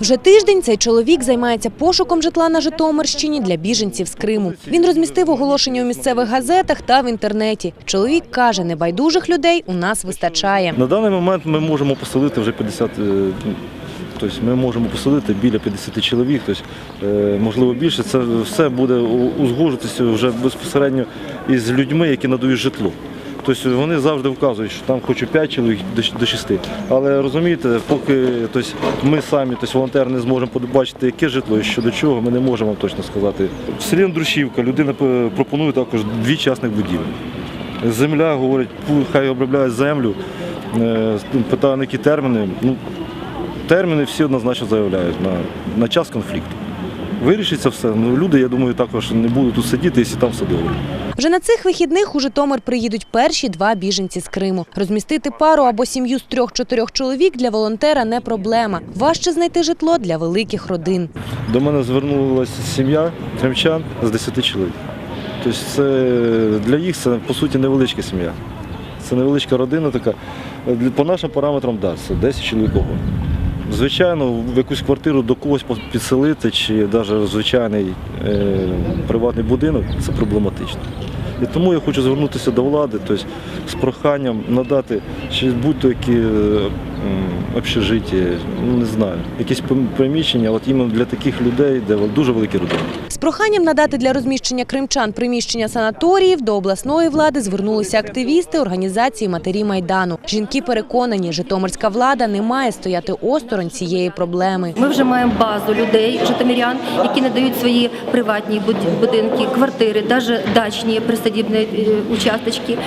Вже тиждень цей чоловік займається пошуком житла на Житомирщині для біженців з Криму. Він розмістив оголошення у місцевих газетах та в інтернеті. Чоловік каже, небайдужих людей у нас вистачає. На даний момент ми можемо поселити вже 50, е, тобто ми можемо поселити біля 50 чоловік, тобто, е, можливо більше. Це все буде узгоджуватися вже безпосередньо із людьми, які надають житло. Тобто вони завжди вказують, що там хочу 5 чоловік до 6. Але розумієте, поки тобто, ми самі, тобто волонтери, не зможемо побачити, яке житло і що до чого, ми не можемо вам точно сказати. В селі Андрушівка людина е, пропонує також дві частних будівлі. Земля, говорить, хай обробляють землю. Е, Питаю, на які терміни. Ну, терміни всі однозначно заявляють на, на час конфлікту. Вирішиться все. Ну, люди, я думаю, також не будуть тут сидіти, якщо там все добре. Вже на цих вихідних у Житомир приїдуть перші два біженці з Криму. Розмістити пару або сім'ю з трьох-чотирьох чоловік для волонтера не проблема. Важче знайти житло для великих родин. До мене звернулася сім'я кримчан з 10 чоловік. Тобто це для їх це по суті невеличка сім'я. Це невеличка родина така. По нашим параметрам, да, це 10 чоловік. Звичайно, в якусь квартиру до когось підселити, чи навіть звичайний е, приватний будинок це проблематично. І тому я хочу звернутися до влади, тобто з проханням надати чи общежиття, ну не знаю, якісь приміщення, от іменно для таких людей, де дуже великі родини. З проханням надати для розміщення кримчан приміщення санаторіїв до обласної влади звернулися активісти організації Матері Майдану. Жінки переконані, житомирська влада не має стояти осторонь цієї проблеми. Ми вже маємо базу людей, житомирян, які надають свої приватні буд- будинки, квартири, навіть дачні присадібні е, участочки.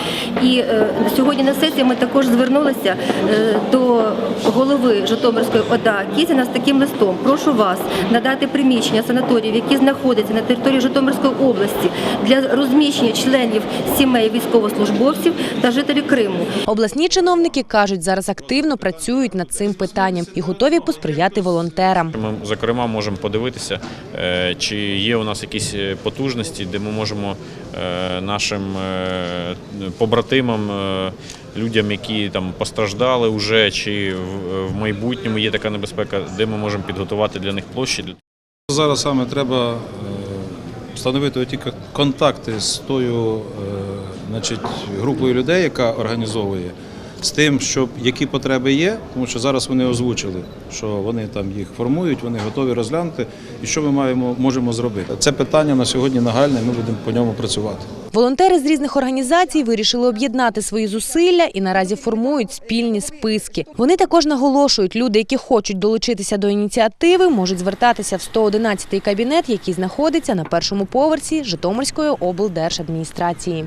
І е, сьогодні на сесії ми також звернулися е, до голови Житомирської ОДА Кізіна з таким листом. Прошу вас надати приміщення санаторіїв, які знаходяться на території Житомирської області для розміщення членів сімей військовослужбовців та жителів Криму. Обласні чиновники кажуть, зараз активно працюють над цим питанням і готові посприяти волонтерам. Ми, зокрема, можемо подивитися, е, чи є у нас якісь е, потужності, де ми можемо е, нашим побратимам, людям, які там постраждали вже, чи в- майбутньому є така небезпека, де ми можемо підготувати для них площі. Зараз саме треба е, встановити ті контакти з тою е, значить, групою людей, яка організовує, з тим, щоб які потреби є, тому що зараз вони озвучили, що вони там їх формують, вони готові розглянути, і що ми маємо можемо зробити. Це питання на сьогодні нагальне, ми будемо по ньому працювати. Волонтери з різних організацій вирішили об'єднати свої зусилля і наразі формують спільні списки. Вони також наголошують, люди, які хочуть долучитися до ініціативи, можуть звертатися в 111-й кабінет, який знаходиться на першому поверсі Житомирської облдержадміністрації.